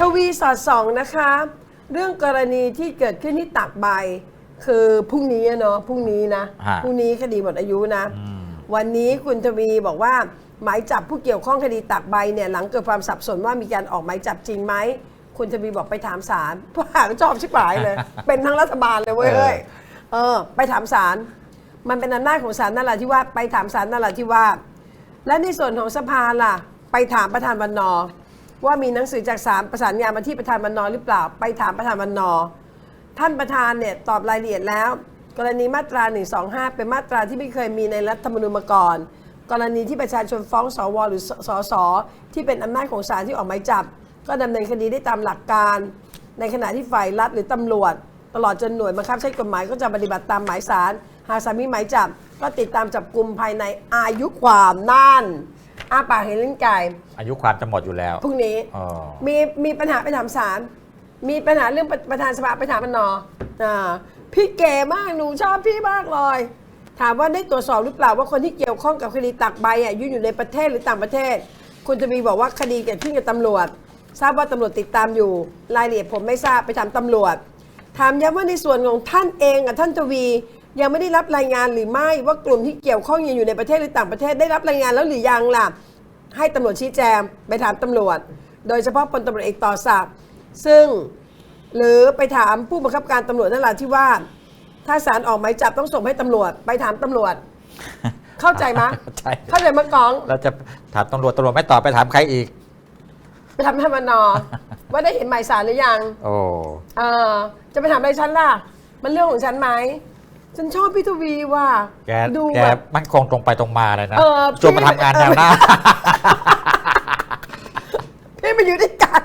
ทวีสอดส่องนะคะ เรื่องกรณีที่เกิดขึ้นที่ตักใบ คือพรุ่งนี้อะเนาะพรุ่งนี้นะฮะ พรุ่งนี้คดีหมดอายุนะ อืม วันนี้คุณทวีบอกว่า หมายจับผู้เกี่ยวข้องคดีตักใบเนี่ยหลังเกิดความสับสนว่ามีการออกหมายจับจริงไหมคุณทวีบอกไปถามศาลผู้หาก็ชอบชิบหายเลย เป็นทั้งรัฐบาลเลยเว้ยเออ เอ้ยเออ ไปถามศาลมันเป็นอำนาจของศาลนั่นแหละที่ว่าสไปถามศาลนั่นแหละที่ว่าสและในส่วนของสภาล่ะ ไปถามประธานวันนอร์ ว่ามีหนังสือจากศาลประสานงานมาที่ประธานวันนอหรือเปล่า ไปถามประธานวันนอ ท่านประธานเนี่ยตอบรายละเอียดแล้ว กรณีมาตรา 125 เป็นมาตราที่ไม่เคยมีในรัฐธรรมนูญมาก่อน กรณีที่ประชาชนฟ้องสวหรือสสสที่เป็นอำนาจของศาลที่ออกหมายจับ ก็ดำเนินคดีได้ตามหลักการ ในขณะที่ฝ่ายรัฐหรือตำรวจ ตลอดจนหน่วยบังคับใช้กฎหมายก็จะปฏิบัติตามหมายสารหากสามีหมายจับก็ติดตามจับกลุ่มภายในอายุความนั่น อาปากเห็นลิ้นไก่อายุความจะหมดอยู่แล้วพรุ่งนี้ อ๋อมีมีปัญหาไปถามศาลมีปัญหาเรื่องประประธานสภาไปถามมันนออ่าพี่เก๋มากหนูชอบพี่มากเลย ถามว่าได้ตรวจสอบหรือเปล่าว่าคนที่เกี่ยวข้องกับคดีตักใบอะอยู่อยู่ในประเทศหรือต่างประเทศ คุณทวีบอกว่าคดีเกิดขึ้นกับตำรวจ ทราบว่าตำรวจติดตามอยู่ รายละเอียดผมไม่ทราบไปถามตำรวจ ถามย้ำว่าในส่วนของท่านเองกับท่านทวี ยังไม่ได้รับรายงานหรือไม่ว่ากลุ่มที่เกี่ยวข้องยังอยู่ในประเทศหรือต่างประเทศได้รับรายงานแล้วหรือยังล่ะ ให้ตำรวจชี้แจงไปถามตำรวจ โดยเฉพาะพลตำรวจเอกต่อศักดิ์ซึ่งหรือไปถามผู้บังคับการตำรวจนั่นแหละที่ว่าถ้าศาลออกหมายจับต้องส่งให้ตำรวจ ไปถามตำรวจ เข้าใจไหมยใช่เข้าใจมะกองเราจะถามตำรวจตำรวจไม่ตอบไปถามใครอีก ไปถามท่านมนอว่าได้เห็นหมายสารหรือยัง โอ้เออจะไปถามอะไรฉันล่ะ มันเรื่องของฉันไหม ฉันชอบพี่ทวีว่ะแกดูแกแบบ มั่นคงตรงไปตรงมาเลยนะเออจนมาทำงานแนวหน้าพี่มาอยู่ด้วยกัน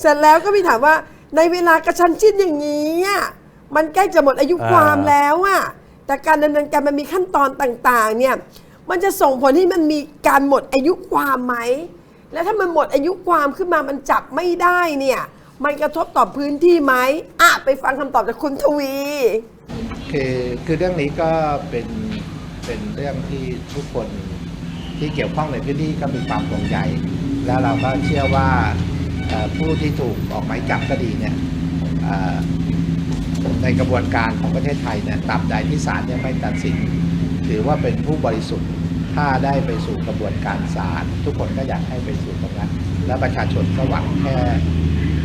เสร็จแล้วก็พี่ถามว่า ในเวลากระชั้นชิดอย่างนี้อะมันใกล้จะหมดอายุเออความแล้วอะแต่การดำเนินการมันมีขั้นตอนต่าง ๆ เนี่ย มันจะส่งผลให้มันมีการหมดอายุความไหม แล้วถ้ามันหมดอายุความขึ้นมามันจับไม่ได้เนี่ย มันกระทบต่อพื้นที่ไหมอะไปฟังคำตอบจากคุณทวี คือคือเรื่องนี้ก็เป็นเป็นเรื่องที่ทุกคนที่เกี่ยวข้องในพื้นที่ก็มีความห่วงใยแล้วเราก็เชื่อว่าเอ่อผู้ที่ถูกออกหมายจับก็ดีเนี่ยเอ่อในกระบวนการของประเทศไทยเนี่ยตราบใดที่ศาลยังไม่ตัดสิน ถือว่าเป็นผู้บริสุทธิ์ถ้าได้ไปสู่กระบวนการศาลทุกคนก็อยากให้ไปสู่ตรงนั้น และประชาชนก็หวังแค่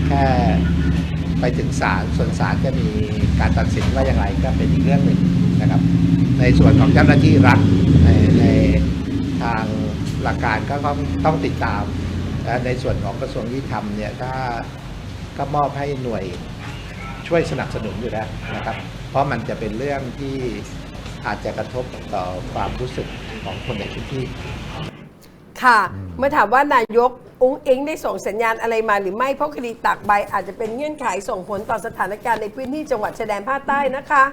แค่ไปถึงศาลส่วนศาลจะมีการตัดสินว่าอย่างไรก็เป็นอีกเรื่องหนึ่งนะครับ ในส่วนของเจ้าหน้าที่รัฐในในทางหลักการก็ต้องต้องติดตามและในส่วนของกระทรวงยุติธรรมเนี่ยถ้าก็มอบให้หน่วยช่วยสนับสนุนอยู่แล้วนะครับ เพราะมันจะเป็นเรื่องที่อาจจะกระทบต่อความรู้สึกของคนในพื้นที่ ค่ะ เมื่อถามว่านายกอุ้งอิงได้ส่งสัญญาณอะไรมาหรือไม่เพราะคดีตักใบ อาจจะเป็นเงื่อนไขส่งผลต่อสถานการณ์ในพื้นที่จังหวัดชายแดนภาคใต้นะคะ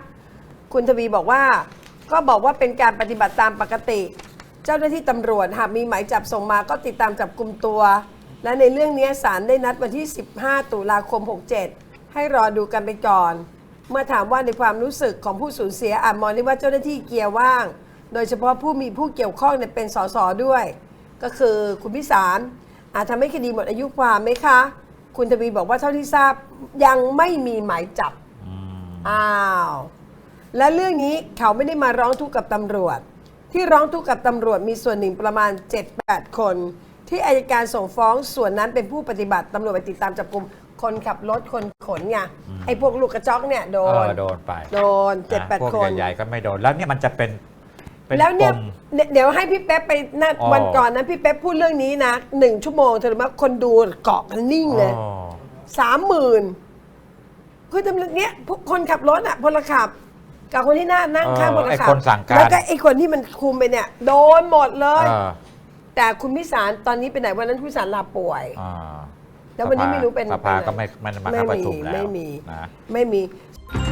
คุณทวีบอกว่าก็บอกว่าเป็นการปฏิบัติตามปกติ เจ้าหน้าที่ตำรวจหากมีหมายจับส่งมาก็ติดตามจับกลุ่มตัว และในเรื่องนี้ศาลได้นัดวันที่ 15 ตุลาคม 67 ให้รอดูกันไปก่อน เมื่อถามว่าในความรู้สึกของผู้สูญเสียอาจมองได้ว่าเจ้าหน้าที่เกียร์ว่าง โดยเฉพาะผู้มีผู้เกี่ยวข้องเนี่ยเป็นสสด้วย ก็คือคุณพิสารอาจทำให้คดีหมดอายุความไหมคะ คุณทวีบอกว่าเท่าที่ทราบยังไม่มีหมายจับอืมอ้าวและเรื่องนี้เขาไม่ได้มาร้องทุกข์กับตำรวจ ที่ร้องทุกข์กับตำรวจมีส่วนหนึ่งประมาณ 7-8 คน ที่อายการส่งฟ้องส่วนนั้นเป็นผู้ปฏิบัติตำรวจไปติดตามจับกลุ่มคนขับรถคนขนไงไอ้พวกลูกกระจอกเนี่ยโดเอนอโดนไป โดนเจ็ดแปดพวกคนใหญ่ๆก็ไม่โดนแล้วเนี่ยมันจะเป็น เป็นแล้วเนี่ยปมเนี่ยเดี๋ยวให้พี่เป๊ปไปนัดอ๋อ วันก่อนนะพี่เป๊ปพูดเรื่องนี้นะหนึ่งชั่วโมงเธอรู้ไหมคนดูเกาะกันนิ่งเลยอ๋อสามหมื่นคือตำรวจเนี้ยพวกคนขับรถอะพลขับ กับคนที่นั่งนั่งเออข้างพลไอ้ขับคนสั่งการแล้วก็ไอ้คนที่มันคุมไปเนี่ย โดนหมดเลย เออแต่คุณพิสารตอนนี้ไปไหนวันนั้นคุณพิสารลาป่วย อ่าแล้ววันนี้ไม่รู้เป็นสภาไปไหนก็ไม่ไม่มาไม่เข้าประมีชุมแล้วไม่มีนะ ไม่มี「